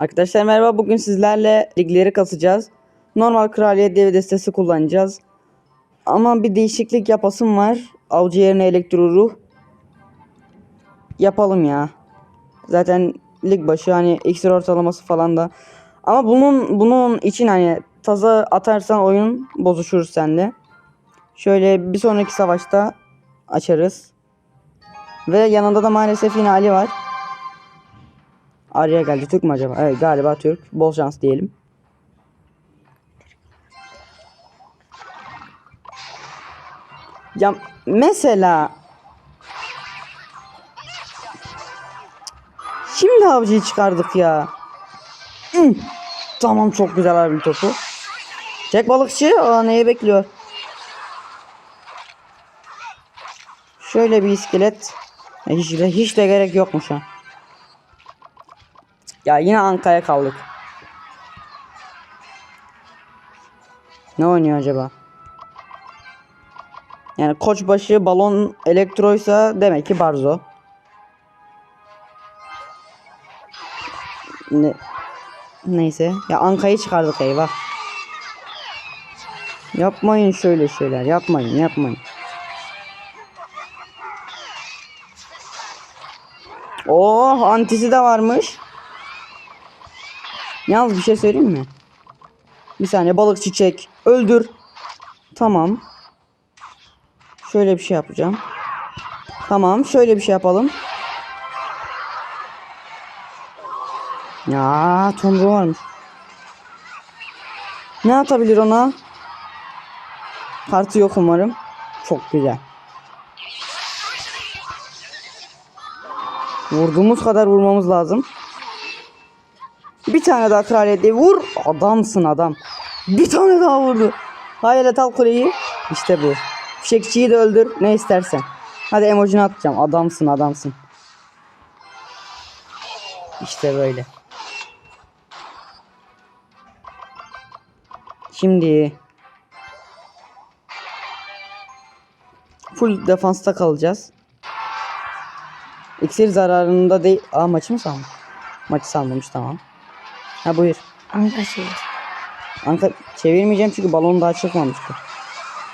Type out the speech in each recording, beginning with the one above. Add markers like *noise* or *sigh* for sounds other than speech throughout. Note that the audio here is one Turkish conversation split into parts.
Arkadaşlar merhaba. Bugün sizlerle ligleri kasacağız. Normal kraliyet dev destesi kullanacağız. Ama bir değişiklik yapasım var. Avcı yerine elektro ruh. Yapalım ya. Zaten lig başı hani iksir ortalaması falan da. Ama bunun bunun için hani taza atarsan oyun bozuşur sende. Şöyle bir sonraki savaşta açarız. Ve yanında da maalesef yine Ali var. Arya geldi. Türk mü acaba? Evet galiba Türk. Bol şans diyelim. Ya mesela Şimdi avcıyı çıkardık ya. Hı. Tamam çok güzel abi topu. Çek balıkçı. Aa neyi bekliyor? Şöyle bir iskelet. Hiç hiç de gerek yokmuş ha. Ya yine Anka'ya kaldık. Ne oynuyor acaba? Yani koçbaşı balon elektroysa demek ki Barzo. Ne? Neyse. Ya Anka'yı çıkardık eyvah. Yapmayın şöyle şeyler. Yapmayın yapmayın. Oh antisi de varmış. Yalnız bir şey söyleyeyim mi? Bir saniye balık çiçek. Öldür. Tamam. Şöyle bir şey yapacağım. Tamam şöyle bir şey yapalım. Ya tomru varmış. Ne atabilir ona? Kartı yok umarım. Çok güzel. Vurduğumuz kadar vurmamız lazım. Bir tane daha kraliyeti vur. Adamsın adam. Bir tane daha vurdu. Hayalet al kuleyi. İşte bu. Fişekçiyi de öldür. Ne istersen. Hadi emojini atacağım. Adamsın adamsın. İşte böyle. Şimdi full defansta kalacağız. İksir zararında değil. Aa maçı mı salmış? Maçı salmamış tamam. Ha buyur. Anka şey. Anka çevirmeyeceğim çünkü balon daha çıkmamıştı.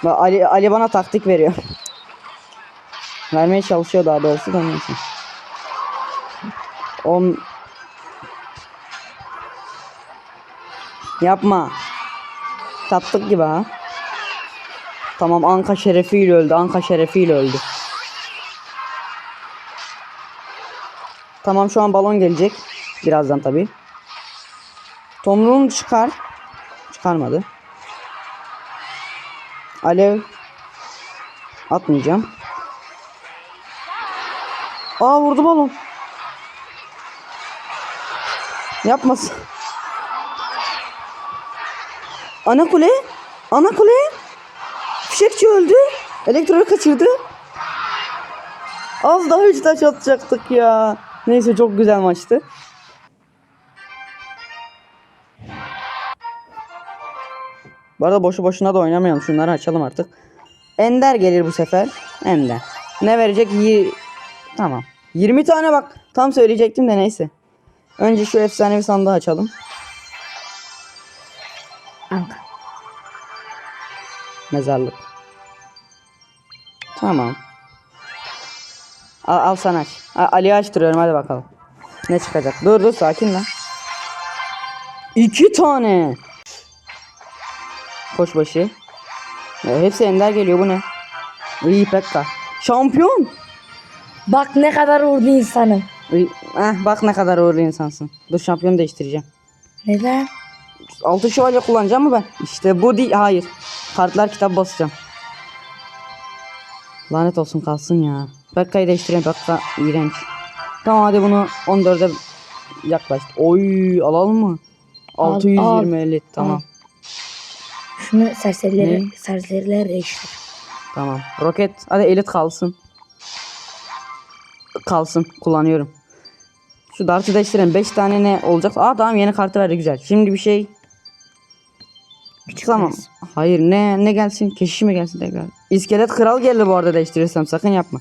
Ali, Ali bana taktik veriyor. Vermeye çalışıyor daha doğrusu da neyse. On... Yapma. Tattık gibi ha. Tamam Anka şerefiyle öldü. Anka şerefiyle öldü. Tamam şu an balon gelecek. Birazdan tabii. Tomruğunu çıkar. Çıkarmadı. Alev. Atmayacağım. Aa vurdu balon. Yapmasın. Ana kule. Ana kule. Fişekçi öldü. Elektroyu kaçırdı. Az daha üç taş atacaktık ya. Neyse çok güzel maçtı. Bu arada boşu boşuna da oynamayalım. Şunları açalım artık. Ender gelir bu sefer. Ender. Ne verecek? Yi tamam. 20 tane bak. Tam söyleyecektim de neyse. Önce şu efsanevi sandığı açalım. Anka. Mezarlık. Tamam. Al, al sen aç. A- Ali'yi açtırıyorum hadi bakalım. Ne çıkacak? Dur dur sakin lan. İki tane. Koçbaşı. Ya, hepsi ender geliyor bu ne? İyi Pekka. Şampiyon. Bak ne kadar uğurlu insanım. İyi, Eh, bak ne kadar uğurlu insansın. Dur şampiyon değiştireceğim. Neden? Altı şövalye kullanacağım mı ben? İşte bu değil. Hayır. Kartlar kitap basacağım. Lanet olsun kalsın ya. Bekka'yı değiştireyim. Bekka iğrenç. Tamam hadi bunu 14'e yaklaştı. Oy alalım mı? Al, 620 50 tamam. Şunu serserileri, Ne? değiştir. Tamam. Roket hadi elit kalsın. Kalsın. Kullanıyorum. Şu dartı değiştirelim. 5 tane ne olacak? Aa tamam yeni kartı verdi güzel. Şimdi bir şey Küçük Tamam. prens. Hayır ne ne gelsin? Keşiş mi gelsin tekrar? İskelet kral geldi bu arada değiştirirsem sakın yapma.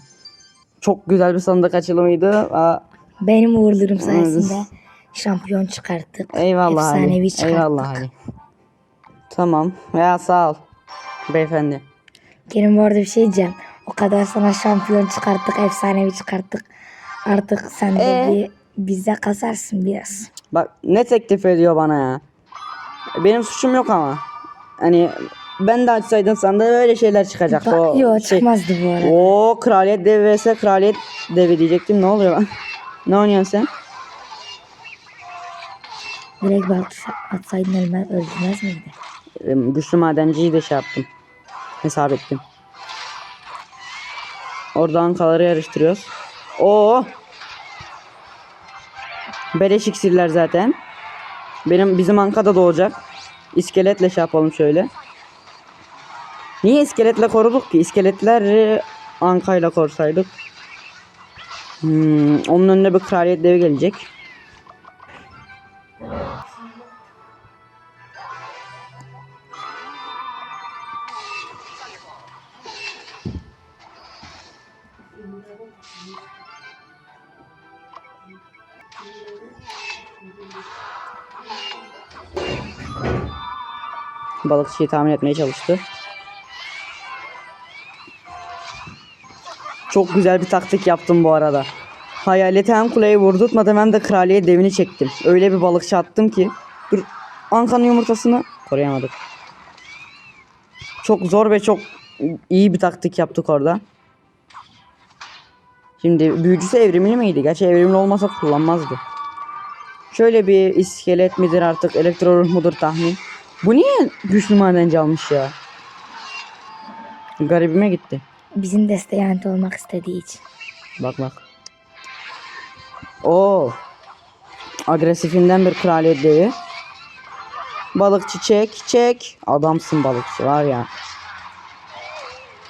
Çok güzel bir sandık açılımıydı. Aa, Benim uğurlarım sayesinde şampiyon çıkarttık. Eyvallah Efsanevi Ali. çıkarttık. Eyvallah Ali. Tamam. Ya sağ ol. Beyefendi. Kerim bu arada bir şey diyeceğim. O kadar sana şampiyon çıkarttık, efsanevi çıkarttık. Artık sen de Ee? bir bize kasarsın biraz. Bak ne teklif ediyor bana ya. Benim suçum yok ama. Hani ben de açsaydın sana da öyle şeyler çıkacak. Ba- o Yo şey. çıkmazdı bu arada. O kraliyet devi vs kraliyet devi diyecektim. Ne oluyor lan? *laughs* ne oynuyorsun sen? Direkt bak atsaydın ölmez, öldürmez miydi? Güçlü madenciyi de şey yaptım. Hesap ettim. Orada ankaları yarıştırıyoruz. Oo. Beleş iksirler zaten. Benim bizim ankada doğacak. İskeletle şey yapalım şöyle. Niye iskeletle koruduk ki? İskeletleri ankayla korsaydık. Hmm, onun önüne bir kraliyet devi gelecek. Balıkçıyı tahmin etmeye çalıştı. Çok güzel bir taktik yaptım bu arada. Hayaleti hem kuleyi vurdurtmadım hem de kraliye devini çektim. Öyle bir balıkçı attım ki. Dur. Ankanın yumurtasını koruyamadık. Çok zor ve çok iyi bir taktik yaptık orada. Şimdi büyücüsü evrimli miydi? Gerçi evrimli olmasa kullanmazdı. Şöyle bir iskelet midir artık elektro ruh mudur tahmin. Bu niye güçlü madenci almış ya? Garibime gitti. Bizim desteği olmak istediği için. Bak bak. Oo. Agresifinden bir kraliyet devi. Balıkçı çek çek. Adamsın balıkçı var ya.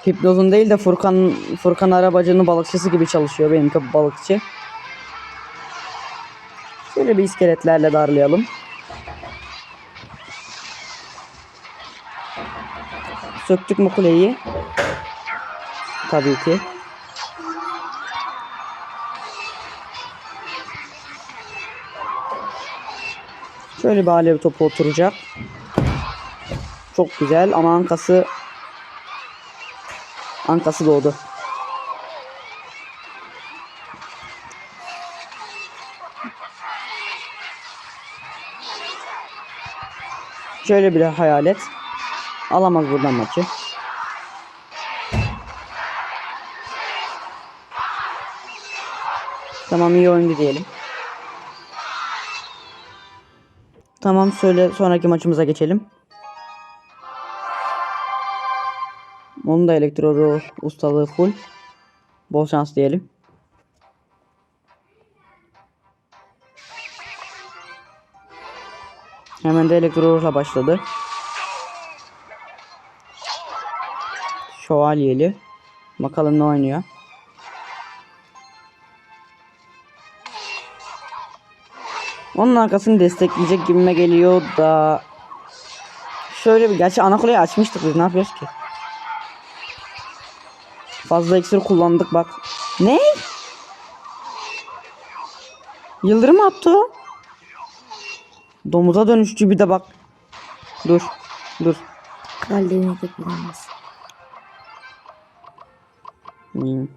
Hipnozun değil de Furkan Furkan arabacının balıkçısı gibi çalışıyor benimki balıkçı. Şöyle bir iskeletlerle darlayalım. Söktük mü kuleyi? Tabii ki. Şöyle bir alev topu oturacak. Çok güzel ama ankası ankası doğdu. Şöyle bir hayalet. Alamaz buradan maçı. Tamam iyi oyundu diyelim. Tamam söyle sonraki maçımıza geçelim. Onun da elektro ruh ustalığı full. Bol şans diyelim. Hemen de elektro ruhla başladı. Şövalyeli. Bakalım ne oynuyor. Onun arkasını destekleyecek gibime geliyor da şöyle bir gerçi ana kuleyi açmıştık biz ne yapıyoruz ki? Fazla iksir kullandık bak. Ne? Yıldırım attı o. Domuza dönüştü bir de bak. Dur. Dur. Kral devini de bilemez. Hmm.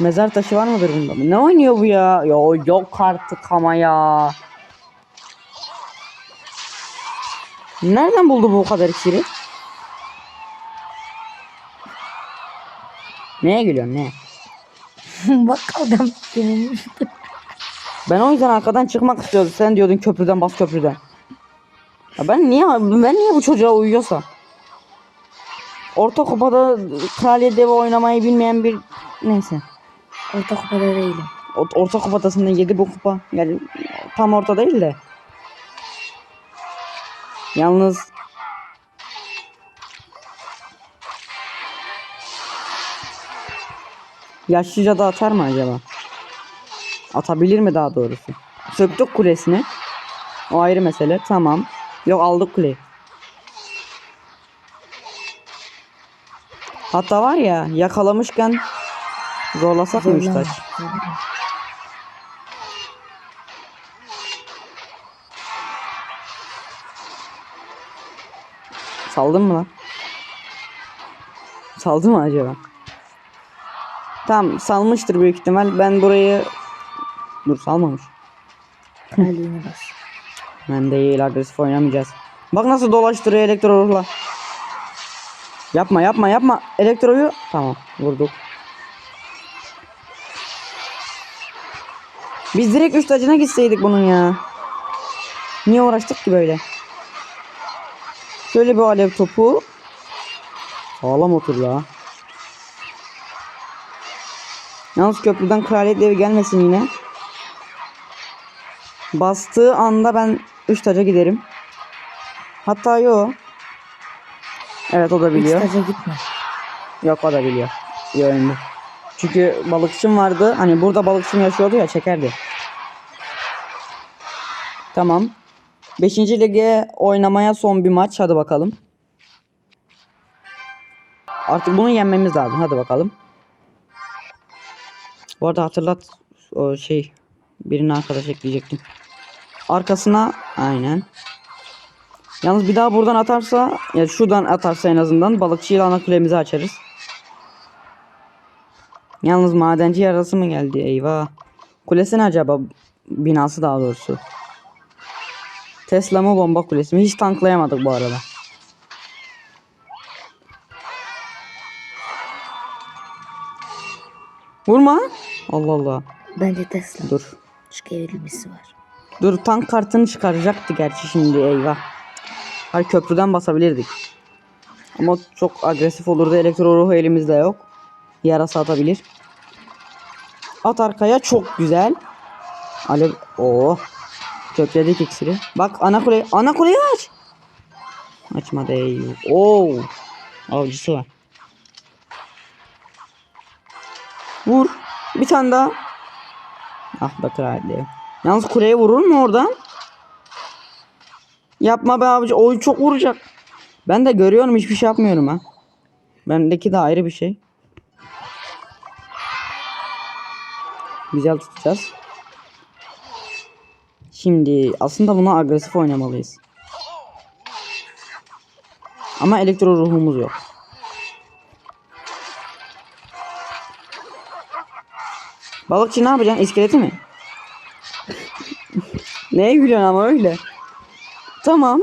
Mezar taşı var mıdır bunda? Ne oynuyor bu ya? Yo yok artık ama ya. Nereden buldu bu kadar iksiri? Neye gülüyorsun ne? *laughs* Bak adam benim. *laughs* Ben o yüzden arkadan çıkmak istiyordum. Sen diyordun köprüden bas köprüden. Ya ben niye ben niye bu çocuğa uyuyorsam? Orta kupada kraliyet devi oynamayı bilmeyen bir neyse. Orta kupada değilim. Orta kupatasında yedi bu kupa. Yani tam orta değil de. Yalnız Yaşlıca da atar mı acaba? Atabilir mi daha doğrusu? Söktük kulesini. O ayrı mesele. Tamam. Yok aldık kuleyi. Hatta var ya yakalamışken zorlasak mı taş? Saldın mı lan? Saldı mı acaba? Tamam salmıştır büyük ihtimal. Ben burayı... Dur salmamış. Kralliğine bas. Ben değil agresif oynamayacağız. Bak nasıl dolaştırıyor elektro ruhla. Yapma yapma yapma. Elektroyu tamam vurduk. Biz direkt üç tacına gitseydik bunun ya. Niye uğraştık ki böyle? Şöyle bir alev topu. Sağlam otur ya. Yalnız köprüden kraliyet devi gelmesin yine. Bastığı anda ben 3 taca giderim. Hatta yo. Evet o da biliyor. taca gitme. Yok o da biliyor. İyi oyundu. Çünkü balıkçım vardı. Hani burada balıkçım yaşıyordu ya çekerdi. Tamam. 5. lige oynamaya son bir maç. Hadi bakalım. Artık bunu yenmemiz lazım. Hadi bakalım. Bu arada hatırlat o şey birini arkadaş ekleyecektim. Arkasına aynen. Yalnız bir daha buradan atarsa ya şuradan atarsa en azından balıkçıyla ana kulemizi açarız. Yalnız madenci yarası mı geldi? Eyvah. Kulesi ne acaba? Binası daha doğrusu. Tesla mı bomba kulesi mi? Hiç tanklayamadık bu arada. Vurma. Allah Allah. Bence Tesla. Dur. Çünkü evrilmesi var. Dur tank kartını çıkaracaktı gerçi şimdi eyvah. Hayır köprüden basabilirdik. Ama çok agresif olurdu. Elektro ruhu elimizde yok. Yarasa atabilir. At arkaya çok güzel. Alev Oo. Kökledik iksiri. Bak ana kule ana kuleyi aç. Açmadı eyvah. Oo. Avcısı var. Vur. Bir tane daha. Ah be kraliyet. Yalnız kuleye vurur mu oradan? Yapma be abici. Oy çok vuracak. Ben de görüyorum hiçbir şey yapmıyorum ha. Bendeki de ayrı bir şey. Güzel tutacağız. Şimdi aslında buna agresif oynamalıyız. Ama elektro ruhumuz yok. Balıkçı ne yapacaksın? İskeleti mi? *laughs* Neye gülüyorsun ama öyle? Tamam.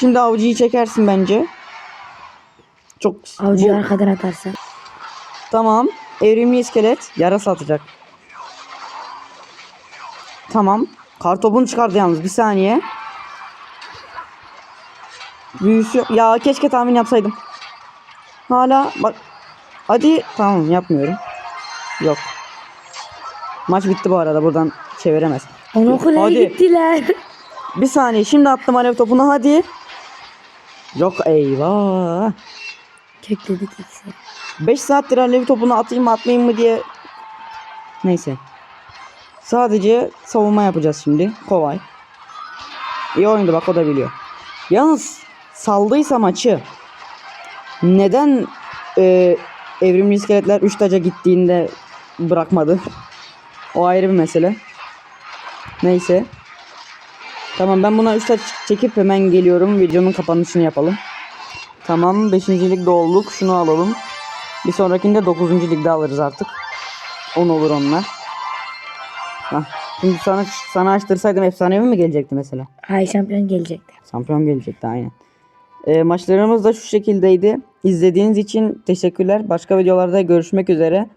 Şimdi avcıyı çekersin bence. Çok Avcıyı bu- arkadan atarsa. Tamam. Evrimli iskelet yarasa atacak. Tamam. Kartopunu çıkardı yalnız bir saniye. Büyüsü yok. Ya keşke tahmin yapsaydım. Hala bak. Hadi tamam yapmıyorum. Yok. Maç bitti bu arada buradan çeviremez. Onun kuleye Hadi. gittiler. Bir saniye şimdi attım alev topunu hadi. Yok eyvah. Kökledik ikisi. 5 saattir alev topunu atayım mı atmayayım mı diye. Neyse. Sadece savunma yapacağız şimdi. Kolay. İyi oyundu bak o da biliyor. Yalnız saldıysa maçı neden e, evrimli iskeletler 3 taca gittiğinde bırakmadı? O ayrı bir mesele. Neyse. Tamam ben buna 3 taç çekip hemen geliyorum. Videonun kapanışını yapalım. Tamam 5. ligde olduk. Şunu alalım. Bir sonrakinde 9. ligde alırız artık. 10 olur onlar. Hah. Şimdi sana sana açtırsaydım efsanevi mi gelecekti mesela? Ay şampiyon gelecekti. Şampiyon gelecekti aynen. Ee, maçlarımız da şu şekildeydi. İzlediğiniz için teşekkürler. Başka videolarda görüşmek üzere.